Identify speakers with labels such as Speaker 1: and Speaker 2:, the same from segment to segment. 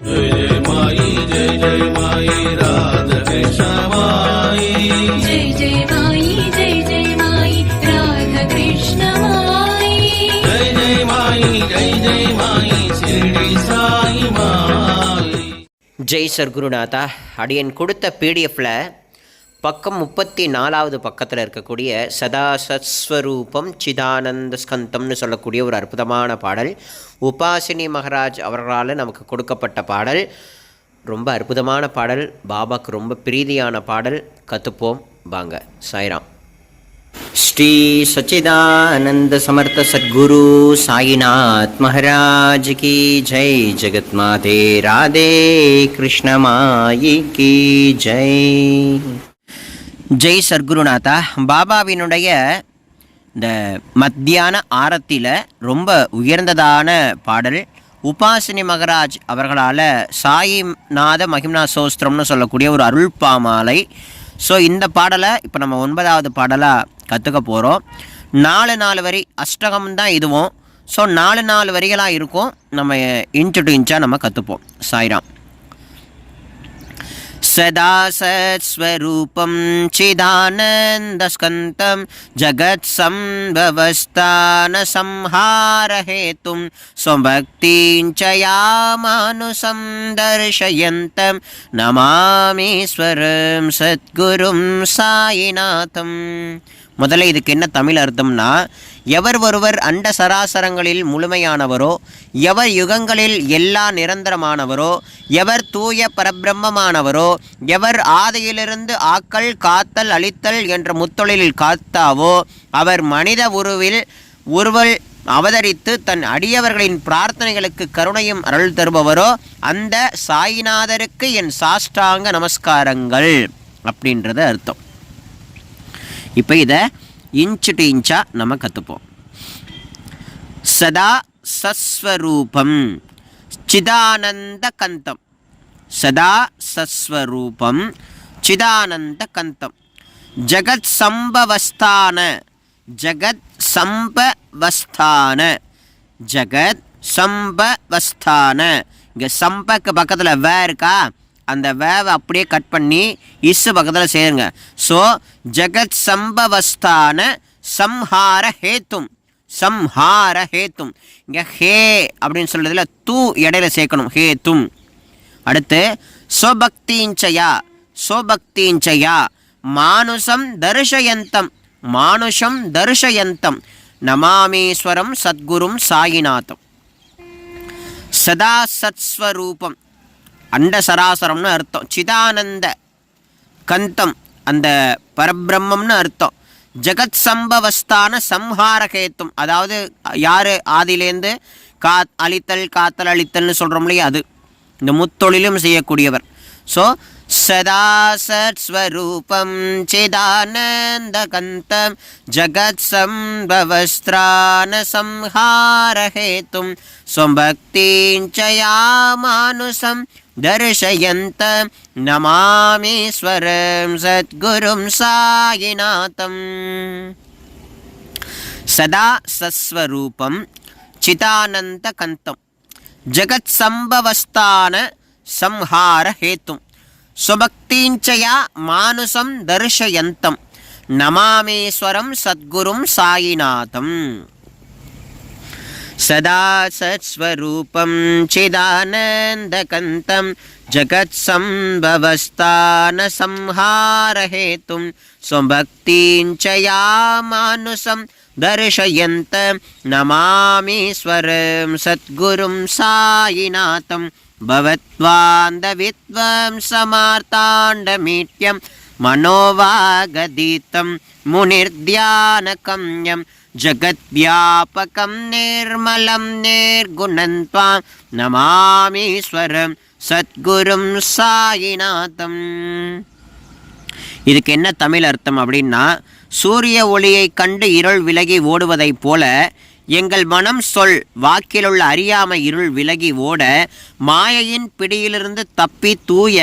Speaker 1: जय जय माई जय जय माई राधा कृष्ण माई
Speaker 2: ஜெய் சர்க்குருநாதா அடியன் கொடுத்த பிடிஎஃப்பில் பக்கம் முப்பத்தி நாலாவது பக்கத்தில் இருக்கக்கூடிய சதா சத்ஸ்வரூபம் சிதானந்த ஸ்கந்தம்னு சொல்லக்கூடிய ஒரு அற்புதமான பாடல். உபாசினி மகராஜ் அவர்களால் நமக்கு கொடுக்கப்பட்ட பாடல். ரொம்ப அற்புதமான பாடல். பாபாக்கு ரொம்ப பிரீதியான பாடல். கற்றுப்போம் வாங்க சாய்ராம். ஸ்ரீ சச்சிதானந்த சமர்த்த சத்குரு சாயிநாத் மகாராஜ் கி ஜெய். ஜெகத் மாதே ராதே கிருஷ்ண மாயி கி ஜெய். ஜெய் சர்க்குருநாதா பாபாவினுடைய இந்த மத்தியான ஆரத்தில் ரொம்ப உயர்ந்ததான பாடல். உபாசினி மகராஜ் அவர்களால் சாயிநாத மகிம்னா சோஸ்திரம்னு சொல்லக்கூடிய ஒரு அருள் பாமாலை ஸோ இந்த பாடலை இப்போ நம்ம ஒன்பதாவது பாடலாக கற்றுக்க போகிறோம் நாலு நாலு வரி அஷ்டகம் தான் இதுவும். ஸோ நாலு நாலு வரிகளாக இருக்கும். நம்ம இன்ச்சு டு இன்ச்சாக நம்ம கற்றுப்போம் சாய்ராம். सदा सत्स्वरूपं चिदानन्दस्कन्तं जगत्सम्भवस्थानसंहारहेतुं स्वभक्तिं च यामानुसं दर्शयन्तं नमामीश्वरं சத்குரும் சாயிநாதம் முதல்ல இதுக்கு என்ன தமிழ் அர்த்தம்னா எவர் ஒருவர் அண்ட சராசரங்களில் முழுமையானவரோ எவர் யுகங்களில் எல்லா நிரந்தரமானவரோ எவர் தூய பரபிரம்மமானவரோ எவர் ஆதியிலிருந்து ஆக்கல் காத்தல் அழித்தல் என்ற முத்தொழிலில் காத்தாவோ அவர் மனித உருவில் உருவல் அவதரித்து தன் அடியவர்களின் பிரார்த்தனைகளுக்கு கருணையும் அருள் தருபவரோ அந்த சாயிநாதருக்கு என் சாஷ்டாங்க நமஸ்காரங்கள் அப்படின்றது அர்த்தம். இப்போ இதை இன்ச்சு டு இன்ச்சாக நம்ம கற்றுப்போம் சதா சஸ்வரூபம். சிதானந்த கந்தம் சதா சஸ்வரூபம். சிதானந்த கந்தம் ஜகத் சம்பவஸ்தான. ஜகத் சம்பவஸ்தான. ஜகத் சம்பவஸ்தான. இங்கே சம்பக்கு பக்கத்தில் வே இருக்கா? அந்த வேவை அப்படியே கட் பண்ணி இசு பக்கத்தில் சேருங்க. ஸோ ஜகத் சம்பவஸ்தான. சம்ஹார ஹேத்தும். சம்ஹார ஹேத்தும் இங்கே ஹே அப்படின்னு சொல்கிறதுல தூ இடையில சேர்க்கணும். ஹேத்தும். அடுத்து ஸ்வபக்தீஞ்சயா ஸ்வபக்தீஞ்சயா மானுஷம் தர்ஷயந்தம் மானுஷம் தர்ஷயந்தம் நமாமீஸ்வரம் சத்குரும் சாயிநாதம். சதா சத்ஸ்வரூபம். அண்ட சராசரம்னு அர்த்தம். சிதானந்த கந்தம். அந்த பரபிரம்மம்னு அர்த்தம். ஜெகத் சம்பவஸ்தான சம்ஹாரகேத்தும் அதாவது யார் ஆதிலேருந்து கா அழித்தல் காத்தல் அழித்தல்னு சொல்கிறோம் இல்லையா அது? இந்த முத்தொழிலும் செய்யக்கூடியவர். ஸோ சதாசத்ஸ்வரூபம் சிதானந்தகந்தம் ஜகத் சம்பவஸ்திரான சம்ஹாரஹேத்தும் ஸ்வபக்திஞ்சயாமானுசம் దర్శయంత నమామీశ్వరం సద్గురుం సాయినాథం సదా సస్వరూపం చిదానంతకంతం జగత్సంభవస్థాన సంహారహేతుం స్వభక్తించయా మానుసం దర్శయంతం నమామేశ్వరం సద్గురుం సాయినాథం सदा सत्स्वरूपं चिदानन्दकन्तं जगत्सम्भवस्थानसंहारहेतुं स्वभक्तिं च यामानुसं दर्शयन्त नमामीश्वरं सद्गुरुं सायिनाथं भवत्वान्दविद्वं समार्ताण्डमीट्यं मनोवागदीतं मुनिर्ध्यानकम्यं जगद्व्यापकं निर्मलं निर्गुणं त्वां नमामीश्वरं சத்குரும் சாயிநாதம் இதுக்கு என்ன தமிழ் அர்த்தம் அப்படின்னா சூரிய ஒளியை கண்டு இருள் விலகி ஓடுவதைப் போல எங்கள் மனம் சொல் வாக்கிலுள்ள அறியாமை இருள் விலகி ஓட மாயையின் பிடியிலிருந்து தப்பி தூய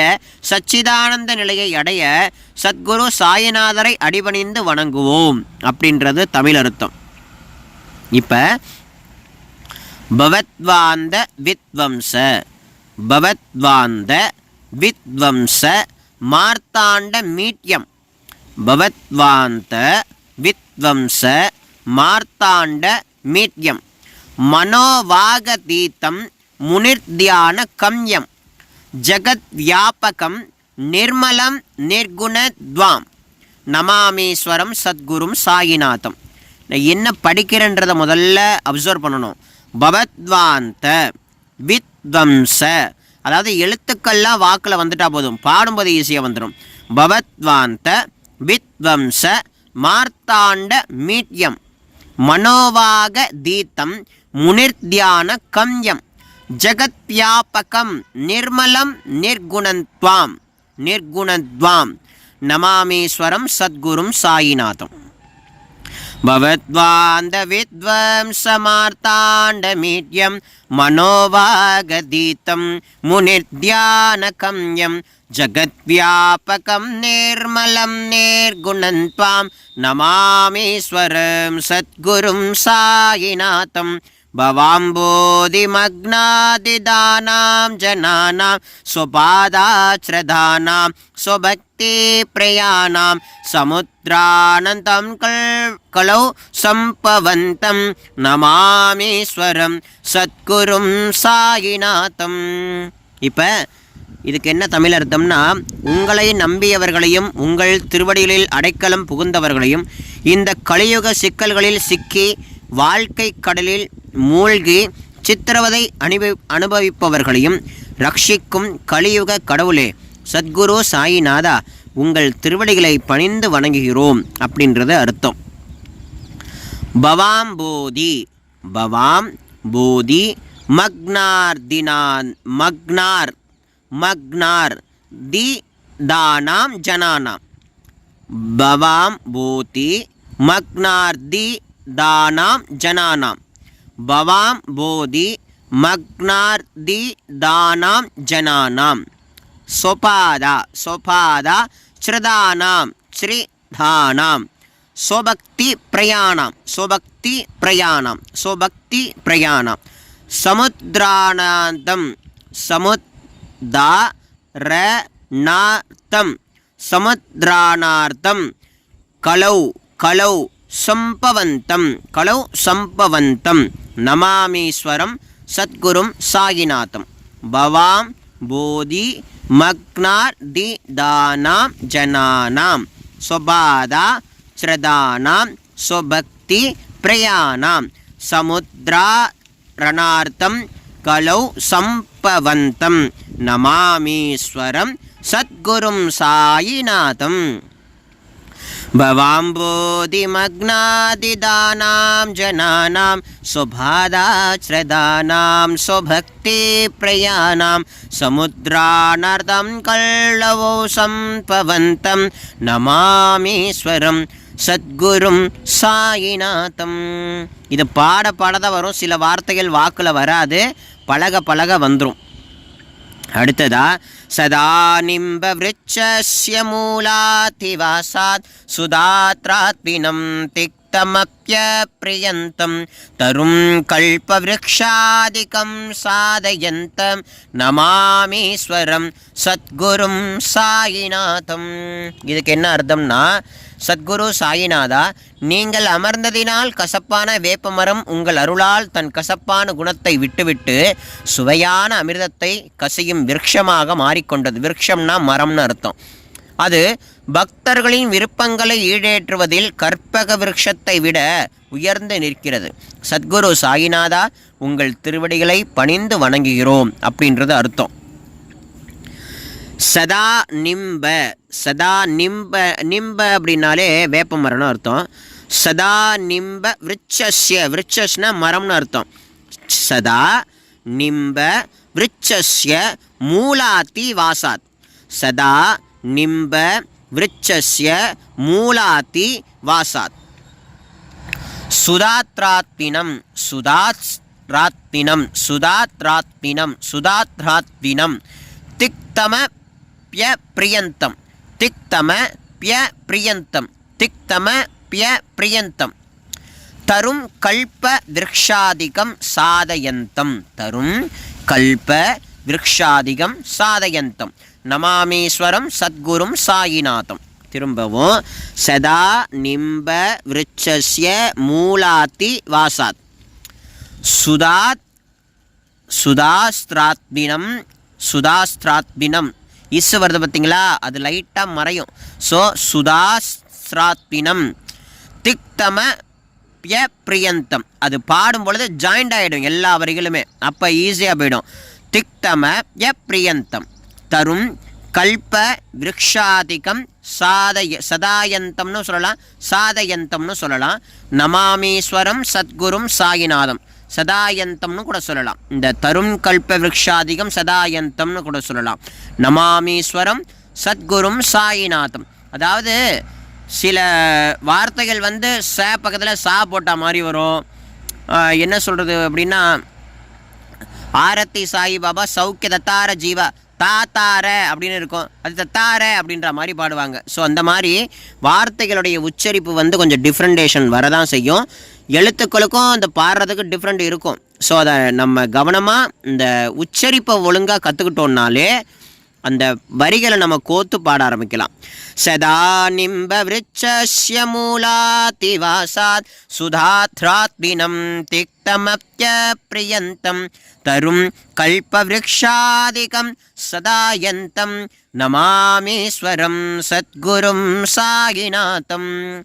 Speaker 2: சச்சிதானந்த நிலையை அடைய சத்குரு சாயநாதரை அடிபணிந்து வணங்குவோம் அப்படின்றது தமிழ் அர்த்தம். இப்போ பவத்வாந்த வித்வம்ச பவத்வாந்த வித்வம்ச மார்த்தாண்ட மீட்யம் பவத்வாந்த வித்வம்ச மார்த்தாண்ட மீட்யம். மனோவாகதீத்தம் முனிர்தியான கம்யம். ஜகத் வியாபகம் நிர்மலம் நிர்குணத்வாம் நமாமீஸ்வரம் சத்குரும் சாயிநாதம். நான் என்ன படிக்கிறேன்றதை முதல்ல அப்சர்வ் பண்ணணும். பவத்வாந்த வித்வம்ச. அதாவது எழுத்துக்கள்லாம் வாக்கில் வந்துட்டா போதும். பாடும்போது ஈஸியாக வந்துடும் பவத்வாந்த வித்வம்ச மார்த்தாண்ட மீட்யம். மனோவாக தீத்தம் முனிர்தியான கம்யம் ஜகத்யாபகம் நிர்மலம் நிர்குணத்வாம் நிர்குணத்வாம் நமாமீஸ்வரம் சத்குரும் சாயிநாதம். भवद्वान्दविद्वंसमार्ताण्डमीड्यं मनोवागदीतं मुनिर्ध्यानकम्यं जगद्व्यापकं निर्मलं निर्गुणं त्वां नमामीश्वरं सद्गुरुं सायिनाथं भवाम्बोधिमग्नादिदानां जनानां स्वपादाश्रदानां स्वभक्तिप्रयाणां समुद्रानन्तं कल् कलौ सम्पवन्तं நமாமீஸ்வரம் சத்குரும் சாயிநாதம் இப்போ இதுக்கு என்ன தமிழ் அர்த்தம்னா உங்களை நம்பியவர்களையும் உங்கள் திருவடிகளில் அடைக்கலம் புகுந்தவர்களையும் இந்த கலியுக சிக்கல்களில் சிக்கி வாழ்க்கை கடலில் மூழ்கி சித்திரவதை அனுபவி அனுபவிப்பவர்களையும் ரட்சிக்கும் கலியுக கடவுளே சத்குரு சாயிநாதா உங்கள் திருவடிகளை பணிந்து வணங்குகிறோம் அப்படின்றது அர்த்தம். பவாம் போதி பவாம் போதி மக்னார் தினான் மக்னார் மக்னார் தி தானாம் ஜனானாம். பவாம் போதி மக்னார் தி தானாம் ஜனானாம். பவாம் போதி மக்னார் தி தானாம் ஜனானாம். சொபாதா சொபாதா ஸ்ருதானாம் ஸ்ரிதானாம் சொபக்தி பிரயாணம் சொபக்தி பிரயாணம் சொபக்தி பிரயாணம். சமுத்ரானந்தம் சமுத்தாரணார்த்தம் சமுத்ராணார்த்தம் கலௌ கலௌ சம்பவந்தம் கலௌ சம்பவந்தம். நமாமீஸ்வரம் சத்குரும் சாயிநாதம் பவாம் போதி मग्नादिदानां जना स्वबाधानां स्वभक्तिप्रयाणां समुद्रारणार्थं कलौ सम्पवन्तं नमामीश्वरं सद्गुरुं सायिनाथम्। भवाम्बोधिमग्नादिदानां जनानां स्वबाधाश्रदानां स्वभक्तिप्रयाणां समुद्रानर्दं कल्लवौ सम्पवन्तं நமாமீஸ்வரம் சத்குரும் சாயிநாதம் இது பாட பாட தான் வரும் சில வார்த்தைகள் வாக்கில் வராது பழக பழக வந்துடும் அடுத்ததா சதா நிம்ப விருட்சஸ்ய மூலாதிவாசாத் சுதாத்ராத்வினம் திக் பிரியந்தம் தரும் கல்பவ்ருக்ஷாதிகம் சாதயந்தம் நமாமீஸ்வரம் சத்குரும் சாயிநாதம் இதுக்கு என்ன அர்த்தம்னா சத்குரு சாயிநாதா நீங்கள் அமர்ந்ததினால் கசப்பான வேப்பமரம் உங்கள் அருளால் தன் கசப்பான குணத்தை விட்டுவிட்டு சுவையான அமிர்தத்தை கசியும் விருட்சமாக மாறிக்கொண்டது விருட்சம்னா மரம்னு அர்த்தம் அது பக்தர்களின் விருப்பங்களை ஈடேற்றுவதில் கற்பக விருட்சத்தை விட உயர்ந்து நிற்கிறது. சத்குரு சாயிநாதா உங்கள் திருவடிகளை பணிந்து வணங்குகிறோம் அப்படின்றது அர்த்தம். சதா நிம்ப சதா நிம்ப நிம்ப அப்படின்னாலே வேப்ப மரம்னு அர்த்தம். சதா நிம்ப விருட்சஸ்ய விருட்சஸ்னா மரம்னு அர்த்தம். சதா நிம்ப விருட்சஸ்ய மூலாத்தி வாசாத். சதா நிம்ப விருட்சஸ்ய மூலாத்தி வாசாத் சுதாத்ராத்தினம் சுதாத் ராத்தினம் சுதாத்ராத்தினம் சுதாத்ராத்தினம் திக்தம பிய பிரியந்தம் திக்தம பிய பிரியந்தம் திக்தம பிய பிரியந்தம் தரும் கல்ப விரக்ஷாதிகம் சாதயந்தம் தரும் கல்ப விரக்ஷாதிகம் சாதயந்தம் நமாமீஸ்வரம் சத்குரும் சாயிநாதம். திரும்பவும் சதா நிம்ப விருட்சஸ்ய மூலாத்தி வாசாத். சுதாத் சுதாஸ்திராத்மினம் சுதாஸ்திராத்மினம். இஸ் வருது பார்த்தீங்களா அது லைட்டாக மறையும். ஸோ சுதாஸ்திராத்மினம். திக்தம ய பிரியந்தம் அது பாடும் பொழுது ஜாயிண்ட் ஆகிடும் எல்லா வரிகளுமே. அப்போ ஈஸியாக போயிடும். திக்தம ய பிரியந்தம் தரும் கல்ப விரக்ஷாதிகம் சாதய சதாயந்தம்னு சொல்லலாம். சாதயந்தம்னு சொல்லலாம். நமாமீஸ்வரம் சத்குரும் சாயிநாதம். சதாயந்தம்னு கூட சொல்லலாம். இந்த தரும் கல்ப விரக்ஷாதிகம் சதாயந்தம்னு கூட சொல்லலாம். நமாமீஸ்வரம் சத்குரும் சாயிநாதம். அதாவது சில வார்த்தைகள் வந்து ச பக்கத்தில் சா போட்டா மாதிரி வரும். என்ன சொல்கிறது அப்படின்னா ஆரத்தி சாய் பாபா சௌக்கிய தத்தார ஜீவா. தாத்தார அப்படின்னு இருக்கும். அது தத்தார அப்படின்ற மாதிரி பாடுவாங்க. ஸோ அந்த மாதிரி வார்த்தைகளுடைய உச்சரிப்பு வந்து கொஞ்சம் டிஃப்ரெண்டேஷன் வரதான் செய்யும். எழுத்துக்களுக்கும் அந்த பாடுறதுக்கு டிஃப்ரெண்ட் இருக்கும். ஸோ அதை நம்ம கவனமாக இந்த உச்சரிப்பை ஒழுங்காக கற்றுக்கிட்டோம்னாலே அந்த வரிகளை நம்ம கோத்து பாட ஆரம்பிக்கலாம். சதா நிம்ப விருட்சஸ்ய மூலாதி வாசாத் சுதாத்ராத்மினம் திக்தமப்ய பிரியந்தம் தரும் கல்பவிருக்ஷாதிகம் சதாயந்தம் நமாமீஸ்வரம் சத்குரும் சாகிநாதம்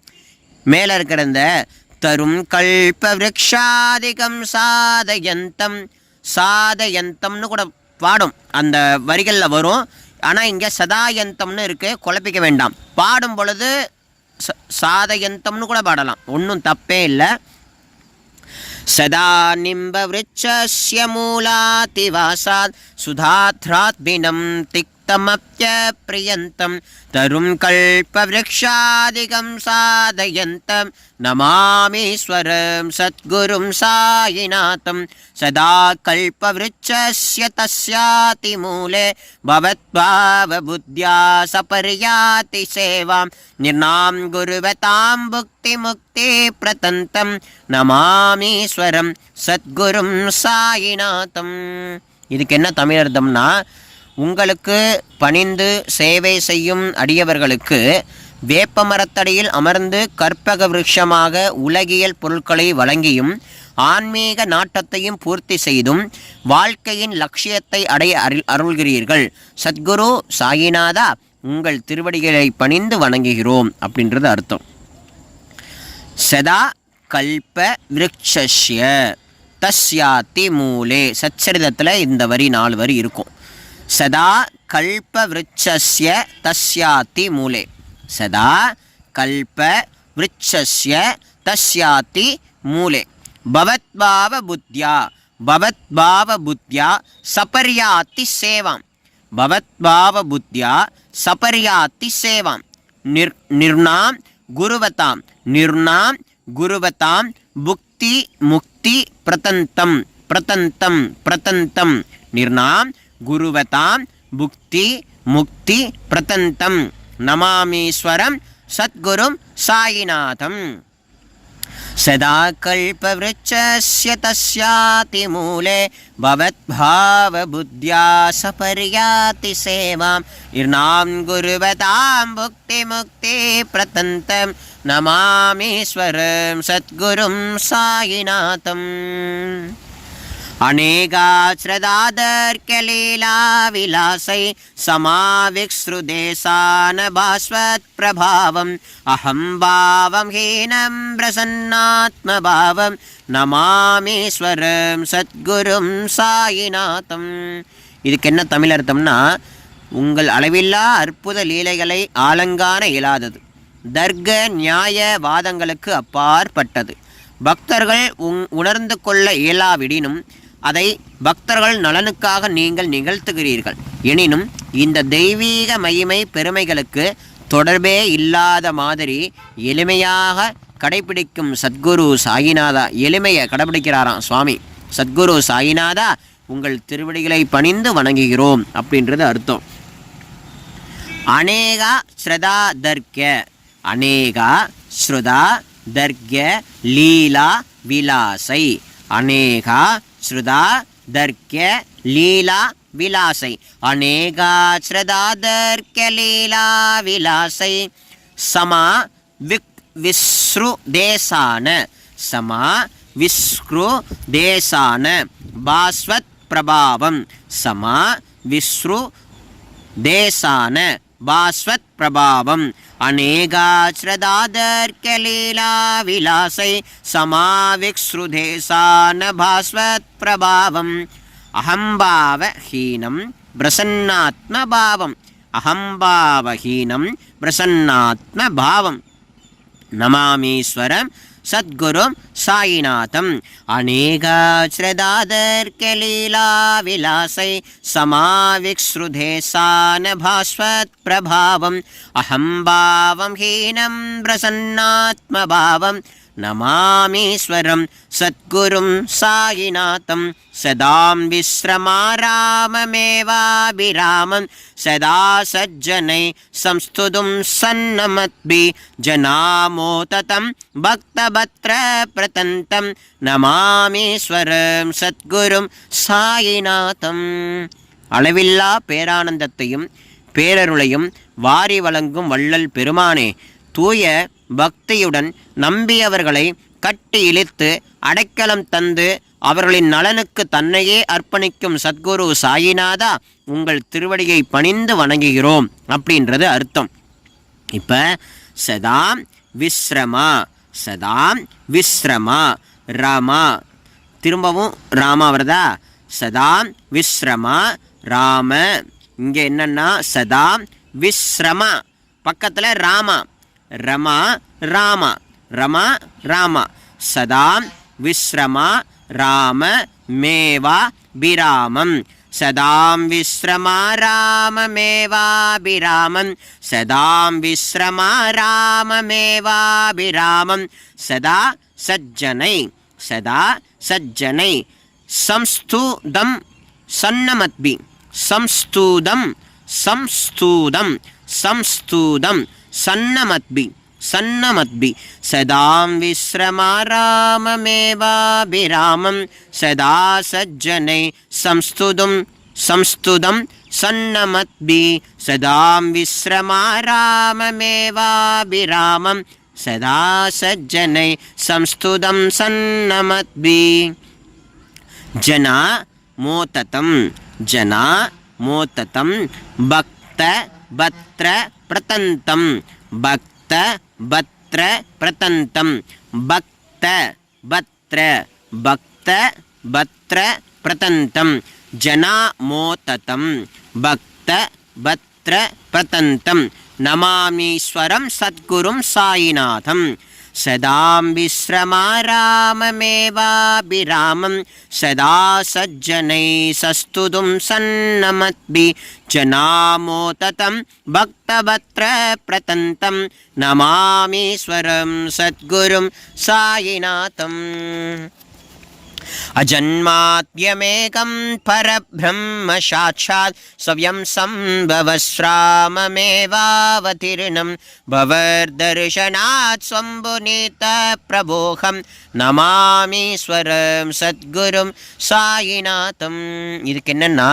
Speaker 2: மேலே இருக்கிற இந்த தரும் கல்ப விரக்ஷாதிகம் சாதயந்தம் சாதயந்தம்னு கூட பாடும். அந்த வரிகளில் வரும். ஆனால் இங்கே சதாயந்தம்னு இருக்குது குழப்பிக்க வேண்டாம். பாடும் பொழுது ச- சாதயந்தம்னு கூட பாடலாம். ஒன்றும் தப்பே இல்லை. सदा निम्बवृक्षस्य मूलातिवासात् सुधाध्राद्भिनं तिक्तमप्यप्रियन्तं तरुं कल्पवृक्षादिकं साधयन्तं नमामीश्वरं सद्गुरुं सायिनाथं सदा कल्पवृक्षस्य तस्यातिमूले भवद्भावबुद्ध्या सपर्याति सेवां निर्णां गुरुवतां भुक्तिमुक्तिप्रतन्तं நமாமீஸ்வரம் சத்குரும் சாயிநாதம் இதுக்கு என்ன தமிழ் அர்த்தம்னா உங்களுக்கு பணிந்து சேவை செய்யும் அடியவர்களுக்கு வேப்ப மரத்தடியில் அமர்ந்து கற்பக விருட்சமாக உலகியல் பொருட்களை வழங்கியும் ஆன்மீக நாட்டத்தையும் பூர்த்தி செய்தும் வாழ்க்கையின் லட்சியத்தை அடைய அருள் அருள்கிறீர்கள். சத்குரு சாயிநாதா உங்கள் திருவடிகளை பணிந்து வணங்குகிறோம் அப்படின்றது அர்த்தம். சதா கல்ப விருட்சஸ்ய தஸ்யாத்தி மூலே. சச்சரிதத்தில் இந்த வரி நாலு வரி இருக்கும். சதா கல்ப விருட்சஸ்ய தஸ்யாத்தி மூலே. சதா கல்ப விருட்சஸ்ய தஸ்யாத்தி மூலே. பவத்பாவ புத்தியா பவத்பாவ புத்தியா சபர்யாத்தி சேவாம். பவத்பாவ புத்தியா சபர்யாத்தி சேவாம். நிர் நிர்ணாம் குருவதாம். நிர்ணாம் குருவதாம். புக்தி முக்தி பிரதந்தம் பிரதந்தம் பிரதந்தம். நிர்ணாம் குருவதாம் புக்தி முக்தி பிரதந்தம் நமாமீஸ்வரம் சத்குரும் சாயிநாதம் सदा कल्पवृक्षस्य तस्यातिमूले भवद्भावबुद्ध्या सपर्याति सेवां निर्णां गुरुवतां भुक्तिमुक्तिप्रतन्तं नमामीश्वरं सद्गुरुं सायिनाथम् अनेकाश्रदादर्कलीलाविलासै समाविक्सृदेशानभास्वत्प्रभावम् अहं भावं हीनं प्रसन्नात्मभावं நமாமீஸ்வரம் சத்குரும் சாயிநாதம் இதுக்கு என்ன தமிழ் அர்த்தம்னா உங்கள் அளவில்லா அற்புத லீலைகளை ஆலங்கான இயலாதது தர்க்க நியாய வாதங்களுக்கு அப்பாற்பட்டது பக்தர்கள் உங் உணர்ந்து கொள்ள இயலாவிடினும் அதை பக்தர்கள் நலனுக்காக நீங்கள் நிகழ்த்துகிறீர்கள். எனினும் இந்த தெய்வீக மகிமை பெருமைகளுக்கு தொடர்பே இல்லாத மாதிரி எளிமையாக கடைபிடிக்கும் சத்குரு சாயிநாதா எளிமையை கடைபிடிக்கிறாராம் சுவாமி. சத்குரு சாயிநாதா உங்கள் திருவடிகளை பணிந்து வணங்குகிறோம் அப்படின்றது அர்த்தம். அநேகா ஸ்ரதா தர்க்க அநேகா ஸ்ருதா தர்க்க லீலா விலாசை அநேகா ಶ್ರುಧಾ ದರ್ಕ್ಯ ಲೀಲಾ ವಿಲಾಸೈ ಅನೇಕಾ ಶ್ರದಾ ದರ್ಕ್ಯ ಲೀಲಾ ವಿಲಾಸೈ ಸಮ ವಿಕ್ ವಿಸ್ರು ದೇಸಾನ ಸಮ ವಿಸ್ಕೃ ದೇಸಾನ ಭಾಸ್ವತ್ பிரபாவம் சமா விஸ்ரு தேசான பாஸ்வத் பிரபாவம் अनेकाश्रदादर्कलीलाविलासै अनेगाश्रदादर्कलीलाविलासै समाविक्स्रुधे सानभास्वत्प्रभावम् अहं भावहीनं प्रसन्नात्मभावम्। अहं भावहीनं प्रसन्नात्मभावं नमामीश्वरम् सद्गुरुं सायिनाथम् अनेकाश्रदादर्कलीलाविलासै समाविक्स्रुधे सानभास्वत्प्रभावम्। अहं भावं हीनं प्रसन्नात्मभावम्। நமாமீஸ்வரம் சத்குரும் சாயிநாதம் சதாம் விஸ்ரமாராமமேவாபிராமம் சதா சஜ்ஜனை சம்ஸ்துதும் சன்னமத்பி ஜனாமோததம் பக்தபத்ர பிரதந்தம் நமாமீஸ்வரம் சத்குரும் சாயிநாதம் அளவில்லா பேரானந்தத்தையும் பேரருளையும் வாரி வழங்கும் வள்ளல் பெருமானே தூய பக்தியுடன் நம்பியவர்களை கட்டி இழுத்து அடைக்கலம் தந்து அவர்களின் நலனுக்கு தன்னையே அர்ப்பணிக்கும் சத்குரு சாயிநாதா உங்கள் திருவடியை பணிந்து வணங்குகிறோம் அப்படின்றது அர்த்தம். இப்போ சதாம் விஸ்ரமா சதாம் விஸ்ரமா ராமா. திரும்பவும் ராமா வருதா? சதாம் விஸ்ரமா ராம. இங்கே என்னன்னா சதாம் விஸ்ரமா. பக்கத்தில் ராமா. रमा राम। रमा राम। सदा विश्रम राम मेव रामेवरामं सदां विश्रमा राममेवाभिरामं सदां विश्रमा राममेवाभिरामं सदा सज्जनै। सदा सज्जनै। संस्तुदं सन्नमद्भि। संस्तुदं संस्थूदं संस्थुदं సన్నమద్భి సన్నమద్భి. సదాం విశ్రమారామమేవాభిరామం సదా సజ్జనై సంస్థుదం సంస్థుదం సన్నమద్భి. సదాం విశ్రమారామమేవాభిరామం సదా సజ్జనై సంస్థుదం సన్నమద్భి. జనా మోతతం జనా మోతతం భక్త பத்ர பிரதந்தம். பக்த பத்ர பிரதந்தம். பக்த பத்ர. பக்த பத்ர பிரதந்தம். ஜனாமோததம் பக்த பத்ர பிரதந்தம். நமாமீஸ்வரம் சத்குரும் சாயிநாதம். சதாம் விஸ்ரமா ராமமேவாபிராமம் சதா சஜ்ஜனை சஸ்துதும் சன்னமத்பி ஜனாமோததம் பக்தபத்ர பிரதந்தம் நமாமீஸ்வரம் சத்குரும் சாயிநாதம் अजन्माद्यमेकं परब्रह्म साक्षात् स्वयं सम्भवस्राममेवावतीर्णं भवर्दर्शनात् स्वम्भुनीतप्रबोहं நமாமீஸ்வரம் சத்குரும் சாயிநாதம் இதுக்கு என்னன்னா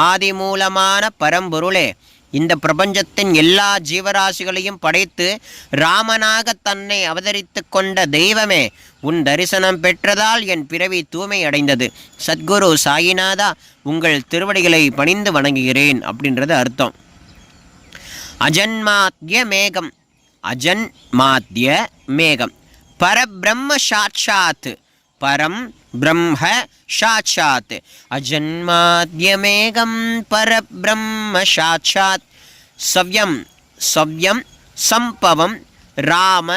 Speaker 2: ஆதி மூலமான பரம்பொருளே இந்த பிரபஞ்சத்தின் எல்லா ஜீவராசிகளையும் படைத்து ராமனாக தன்னை அவதரித்து கொண்ட தெய்வமே உன் தரிசனம் பெற்றதால் என் பிறவி தூய்மை அடைந்தது. சத்குரு சாயிநாதா உங்கள் திருவடிகளை பணிந்து வணங்குகிறேன் அப்படின்றது அர்த்தம். அஜன்மாத்திய மேகம் அஜன்மாத்ய மேகம். பரபிரம்ம சாட்சாத். பரம் பிரம்ம சாட்சாத் அஜன்மாத்யமேகம் பரபிரம்ம சாட்சாத் சவ்யம் சவ்யம் சம்பவம் ராம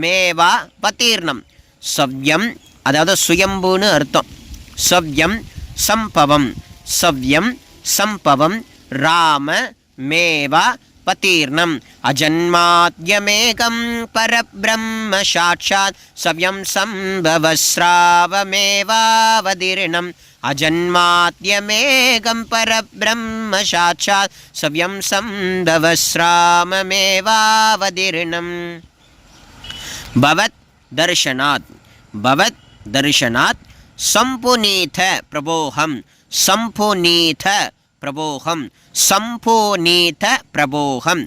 Speaker 2: மேவா பதீர்ணம் சவ்யம் அதாவது சுயம்புன்னு அர்த்தம். சவ்யம் சம்பவம் சவ்யம் சம்பவம் ராம மேவா पतीर्णम्। अजन्माद्यमेकं परब्रह्म साक्षात् सव्यं सम्भवस्रावमेवावदीर्णम् अजन्माद्यमेकं परब्रह्म साक्षात् सव्यं सं भवस्रावमेवावदीर्णम् भवद्दर्शनात् भवद्दर्शनात् सम्पुनीथ प्रबोहं सम्पुनीथ प्रबोहम्। சம்போனீத பிரபோகம்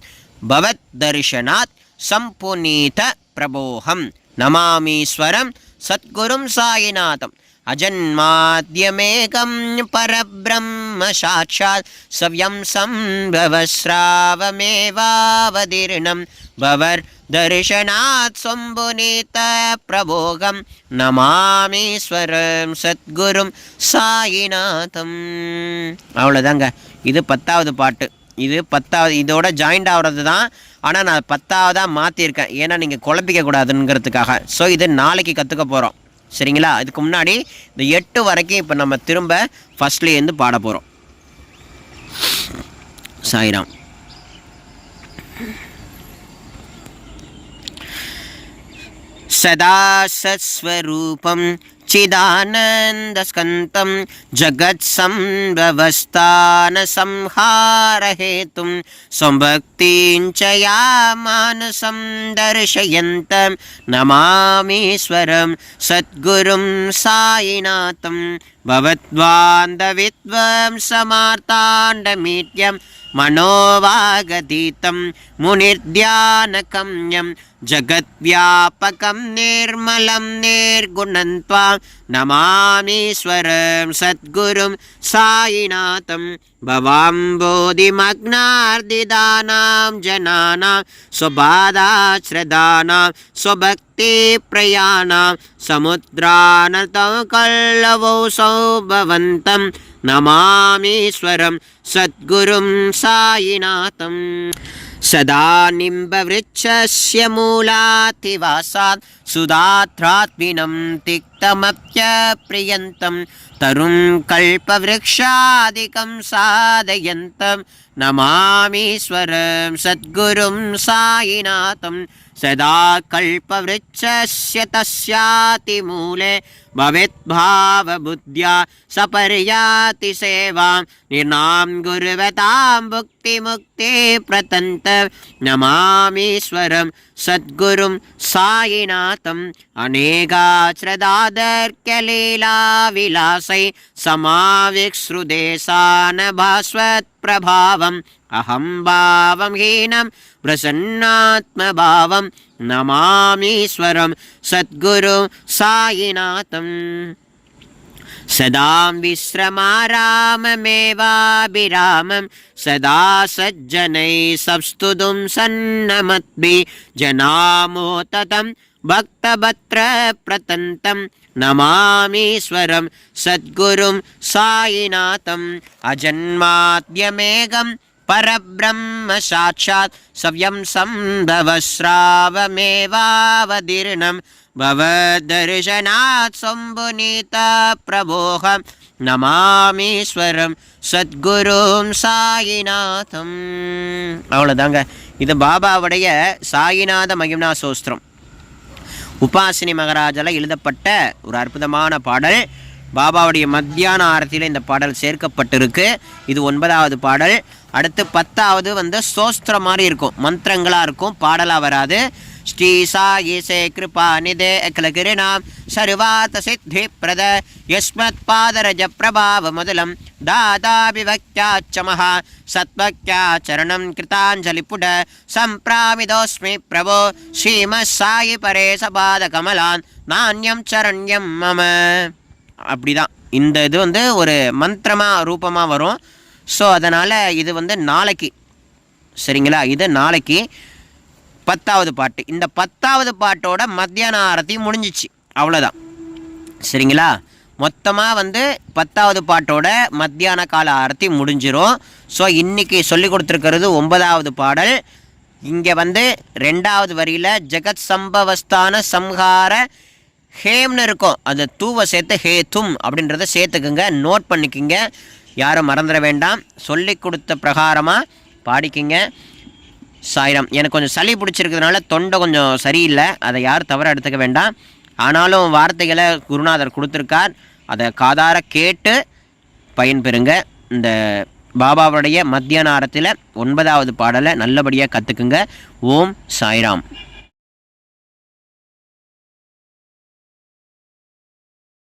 Speaker 2: பவத் தரிசனாத் சம்போனீத பிரபோகம் நமாமீஸ்வரம் சத்குரும் சாயிநாதம் அஜன்மாத்யமேகம் பரபிரம்ம சாட்சாத் சவ்யம் சம்பவஸ்ராவமேவாவதீர்ணம் பவர் தர்ஷனாத் சம்புநீத பிரபோகம் நமாமீஸ்வரம் சத்குரும் சாயிநாதம் அவ்வளோதாங்க இது பத்தாவது பாட்டு. இது பத்தாவது இதோட ஜாயிண்ட் ஆகிறது தான் ஆனால் நான் பத்தாவதாக மாற்றிருக்கேன் ஏன்னா நீங்கள் குழப்பிக்க கூடாதுங்கிறதுக்காக. ஸோ இது நாளைக்கு கற்றுக்க போகிறோம் சரிங்களா? இதுக்கு முன்னாடி இந்த எட்டு வரைக்கும் இப்போ நம்ம திரும்ப ஃபஸ்ட்லேருந்து பாட போகிறோம் சாய்ராம். சதா சஸ்வரூபம் चिदानन्दस्कन्तं जगत्संव्यवस्थानसंहारहेतुं स्वभक्तिं च या मानसं दर्शयन्तं नमामीश्वरं सद्गुरुं सायिनाथं भवद्वान्दविद्वं समार्ताण्डमीट्यं मनोवागतीतं मुनिर्ध्यानकम्यं जगद्व्यापकं निर्मलं निर्गुणं त्वां नमामीश्वरं सद्गुरुं सायिनाथं भवाम्बोधिमग्नार्दिदानां जनानां स्वबाधाश्रदानां स्वभक्तिप्रयाणां समुद्रानतौ कल्लवौ सौभवन्तं नमामीश्वरं सद्गुरुं सायिनाथम् सदा निम्बवृक्षस्य मूलातिवासात् सुधात्रात्मिनं तिक्तमप्यप्रियन्तं तरुं कल्पवृक्षादिकं साधयन्तं नमामीश्वरं सद्गुरुं सायिनाथं सदा कल्पवृक्षस्य तस्यातिमूले भवेद्भावबुद्ध्या सपर्याति सेवां निर्णां गुर्वतां भुक्तिमुक्ति प्रतन्त नमामीश्वरं सद्गुरुं सायिनाथम् अनेकाश्रदादर्क्यलीलाविलासै समाविक्सृदेशानभास्वत्प्रभावम् अहं भावं हीनं प्रसन्नात्मभावं नमामीश्वरं सद्गुरु सायिनाथम् सदा विश्रमाराममेवाभिरामं सदा सज्जनैः संस्तुतुं सन्नमद्भि जनामोततं भक्तभद्रप्रतन्तं नमामीश्वरं सद्गुरुं सायिनाथम् अजन्माद्यमेघं परब्रह्म साक्षात् सव्यं सम्भवस्रावमेवावदीर्णं भवदर्शनात् सम्भुनीत प्रभोहं நமாமீஸ்வரம் சத்குரும் சாயிநாதம் அவ்வளோதாங்க இது பாபாவுடைய சாயிநாத மகிம்னா சோஸ்திரம் உபாசினி மகராஜால எழுதப்பட்ட ஒரு அற்புதமான பாடல் பாபாவுடைய மத்தியான ஆரத்தியில் இந்த பாடல் சேர்க்கப்பட்டிருக்கு இது ஒன்பதாவது பாடல் அடுத்து பத்தாவது வந்து சோஸ்திரம் மாதிரி இருக்கும். மந்திரங்களாக இருக்கும். பாடலாக வராது. ஸ்ரீ சாயிசே கிருபா நிதே கிருணாம். சர்வாத சித்தி பிரத. யஸ்மத் பாதரஜ பிரபாவ முதலம். தாதாபிவக்யாச்ச மகா சத்வக்யாச்சரணம் கிருதாஞ்சலி புட. சம்பிராமிதோஸ்மி பிரபோ. ஸ்ரீம சாயி பரேச பாத கமலான். நாண்யம் சரண்யம் மம. அப்படிதான். இந்த இது வந்து ஒரு மந்திரமாக ரூபமாக வரும். ஸோ அதனால் இது வந்து நாளைக்கு. சரிங்களா? இது நாளைக்கு பத்தாவது பாட்டு. இந்த பத்தாவது பாட்டோட மத்தியான ஆரத்தி முடிஞ்சிச்சு. அவ்வளோதான் சரிங்களா? மொத்தமாக வந்து பத்தாவது பாட்டோட மத்தியான கால ஆரத்தி முடிஞ்சிரும். ஸோ இன்றைக்கி சொல்லி கொடுத்துருக்கிறது ஒன்பதாவது பாடல். இங்கே வந்து ரெண்டாவது வரியில் ஜெகத் சம்பவஸ்தான சம்ஹார ஹேம்னு இருக்கும். அந்த தூவை சேர்த்து ஹே தும் அப்படின்றத சேர்த்துக்குங்க. நோட் பண்ணிக்கிங்க. யாரும் மறந்துட வேண்டாம். சொல்லி கொடுத்த பிரகாரமாக பாடிக்கிங்க. சாயிரம் எனக்கு கொஞ்சம் சளி பிடிச்சிருக்கிறதுனால தொண்டை கொஞ்சம் சரியில்லை. அதை யாரும் தவற எடுத்துக்க வேண்டாம். ஆனாலும் வார்த்தைகளை குருநாதர் கொடுத்துருக்கார். அதை காதார கேட்டு பயன்பெறுங்க இந்த பாபாவுடைய மத்தியான ஆரத்தில் ஒன்பதாவது பாடலை நல்லபடியாக கற்றுக்குங்க ஓம் சாய்ராம்.